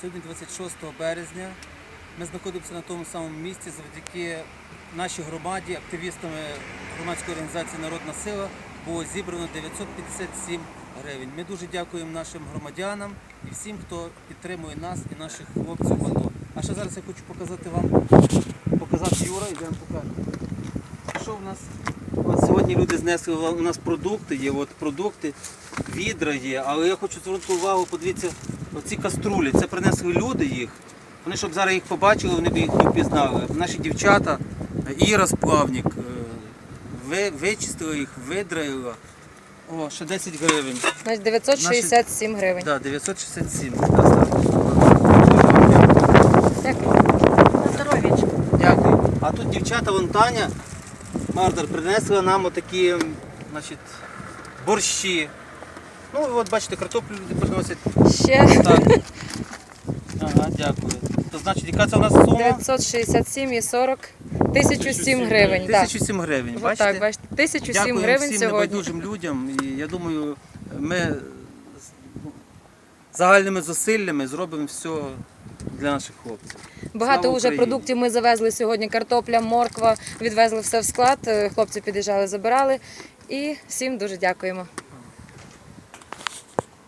Сьогодні 26 березня. Ми знаходимося на тому самому місці завдяки нашій громаді, активістами громадської організації Народна сила було зібрано 957 гривень. Ми дуже дякуємо нашим громадянам і всім, хто підтримує нас і наших хлопців в АТО. А ще зараз я хочу показати вам, показати Юра, йдемо покажемо. Що в нас? От сьогодні люди знесли у нас продукти, є от продукти, відра є, але я хочу звернути увагу, подивіться, оці каструлі, це принесли люди їх. Вони, щоб зараз їх побачили, вони б їх не впізнали. Наші дівчата, Іра Сплавник, е, ви, вичистили їх, видраїла. О, ще 10 гривень. Значить, 967 гривень. Да, 967. Дякую. Дякую. А тут дівчата, вон Таня Мардар принесла нам отакі значить, борщі. Ну, от бачите, картоплю люди приносять. Ще Так. Ага, дякую. То значить, яка це у нас сума? 967 і 40 1007 гривень. Так. 1007 гривень. От Бачите? так, бачите, 1007 Дякую гривень всім сьогодні. небайдужим людям. І я думаю, ми з- ну, загальними зусиллями зробимо все для наших хлопців. Багато Слава вже Україні! продуктів ми завезли сьогодні. Картопля, морква, відвезли все в склад. Е, Хлопці під'їжджали, забирали. І всім дуже дякуємо.